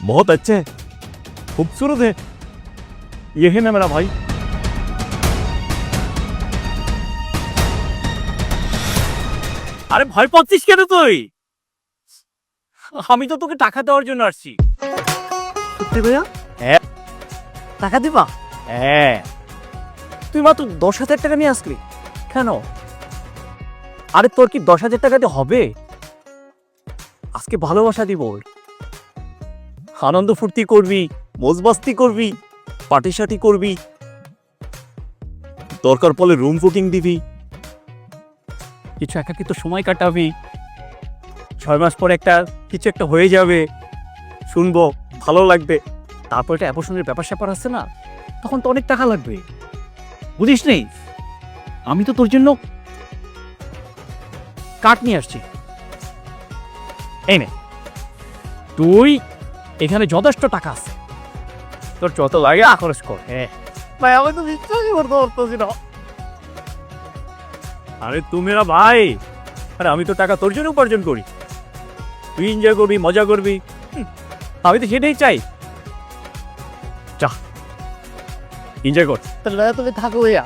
बहुत अच्छे है खूबसूरत है ये है ना मेरा भाई আরে ভয় পাচ্ছিস কেন তুই আমি তো তোকে টাকা দেওয়ার জন্য আসছি সত্যি ভাইয়া হ্যাঁ। টাকা দিবা হ্যাঁ তুই মাত্র দশ হাজার টাকা নিয়ে আসলি কেন আরে তোর কি দশ হাজার টাকাতে হবে আজকে ভালোবাসা দিব ওর। আনন্দ ফুর্তি করবি, মোজবাস্তি করবি পার্টি সাটি করবি। দরকার পড়লে রুম বুকিং দিবি। কিছু একাকিত্ব সময় কাটাবি। ছয় মাস পর একটা, কিছু একটা হয়ে যাবে। শুনব, ভালো লাগবে। তারপর একটা অ্যাবর্শনের ব্যাপার স্যাপার আছে না? তখন তো অনেক টাকা লাগবে। বুঝিস নেই? আমি তো তোর জন্য কাঠ নিয়ে আসছি। এই নে। তুই এখানে যথেষ্ট টাকা আছে। তোর যত লাগে খরচ কর। হ্যাঁ। ভাই আমি তো বিশ্বাসই করতে পারতেছি না। আরে তুই মেরা ভাই আরে আমি তো টাকা তোর জন্য উপার্জন করি। তুই এনজয় করবি মজা করবি। আমি তো সেটাই চাই। যা। এনজয় কর। তাহলে তুমি থাকো ভাইয়া।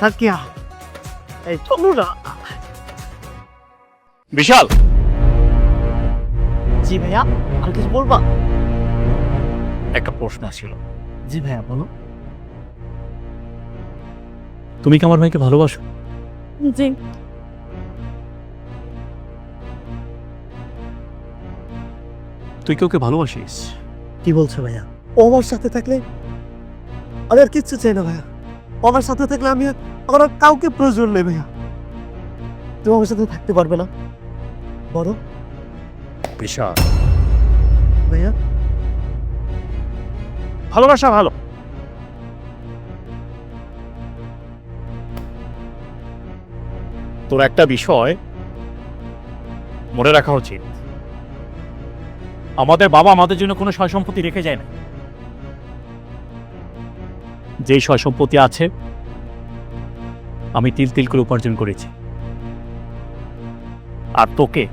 থাকিয়া এই চলো না। বিশাল! জি ভাইয়া আর কিছু বলবা? একটা প্রশ্ন ছিল। জি ভাইয়া বলো। তুমি কি আমার ভাইকে ভালোবাসো? জি। তুই কি ওকে ভালোবাসিস? কি বলছো ভাইয়া? ও আমার সাথে থাকলে আমি আর কিচ্ছু চাই না ভাইয়া। ও আমার সাথে থাকলে আমি আমার আর কাউকে প্রয়োজন নেই ভাইয়া। তুমি আমার সাথে থাকতে পারবে না। বড় ভাইয়া? ভালোবাসা ভালো। তোর একটা বিষয় মনে রাখা উচিত। আমাদের বাবা আমাদের জন্য কোনো সয় সম্পত্তি রেখে যায় না। যেই সয় সম্পত্তি আছে আমি তিল তিল করে উপার্জন করেছি। আর তোকে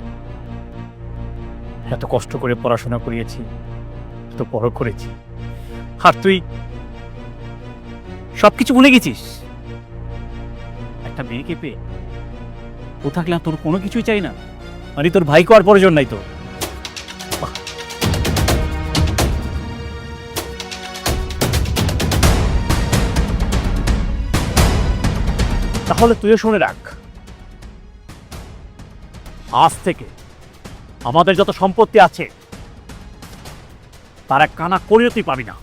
এত কষ্ট করে পড়াশোনা করিয়েছি, এত বড় করেছি। আর তুই, সবকিছু ভুলে গেছিস? একটা মেয়েকে পেয়ে ও থাকলে তোর কোনো কিছুই চাই না। মানে তোর ভাইকে আর প্রয়োজন নাই তো তাহলে তুইও শুনে রাখ, আজ থেকে আমাদের যত সম্পত্তি আছে, তার এক কানা করিও তুই পাবি না।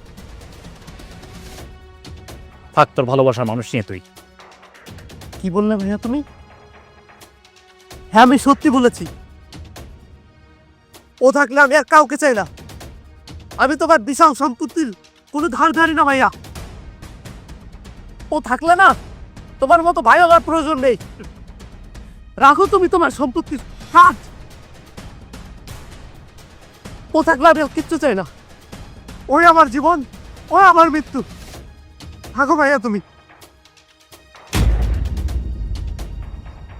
থাক, তোর ভালোবাসার মানুষ নিয়ে তুই। কি বললে ভাইয়া তুমি? হ্যাঁ আমি সত্যি বলেছি। ও থাকলে আমি আর কাউকে চাই না। আমি তোমার বিশাল সম্পত্তির কোনো ধার ধারি না ভাইয়া। ও থাকলে না, তোমার মতো ভাই আমার প্রয়োজন নেই। রাখো তুমি তোমার সম্পত্তির হাত। ও থাকলে আমি কিচ্ছু চাই না। ওই আমার জীবন ওই আমার মৃত্যু। থাকো ভাইয়া তুমি।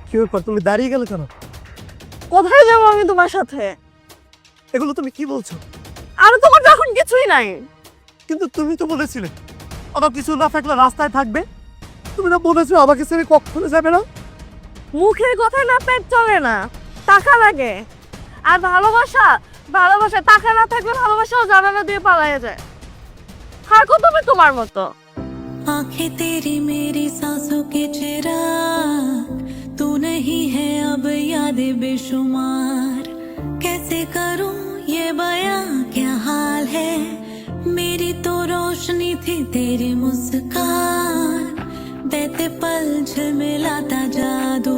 কি ব্যাপার তুমি দাঁড়িয়ে গেলে কেন? কোথায় যাব আমি তোমার সাথে? এগুলো তুমি কি বলছো? আর তোমার তো এখন কিছুই নাই। কিন্তু তুমি তো বলেছিলে আমার কিছু না থাকলে রাস্তায় থাকবে। তুমি না বলেছ আমাকে ছেড়ে কখনো যাবে না? মুখের কথায় না পেট চলে না টাকা লাগে। আর ভালোবাসা ভালোবাসা টাকা না থাকলে ভালোবাসাও জানালা দিয়ে পালাইয়া যায় থাকো তুমি তোমার মতো आंखें तेरी मेरी सांसों के चिराग तू नहीं है अब याद बेशुमार कैसे करूं ये बयां क्या हाल है मेरी तो रोशनी थी तेरी मुस्कान बहते पल झिलमिलाता जादू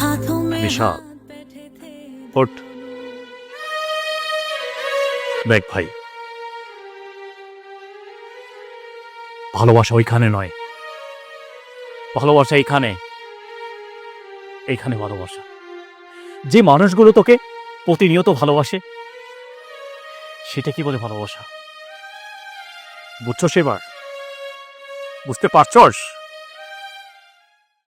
हाथों में विशाल। हाथ बैठे थे ওঠ দেখ ভাই, ভালোবাসা ওইখানে নয়। ভালোবাসা এইখানে। এইখানে ভালোবাসা। যে মানুষগুলো তোকে প্রতিনিয়ত ভালোবাসে, সেটা কি বলে ভালোবাসা? বুঝছ সেবার বুঝতে পারছস?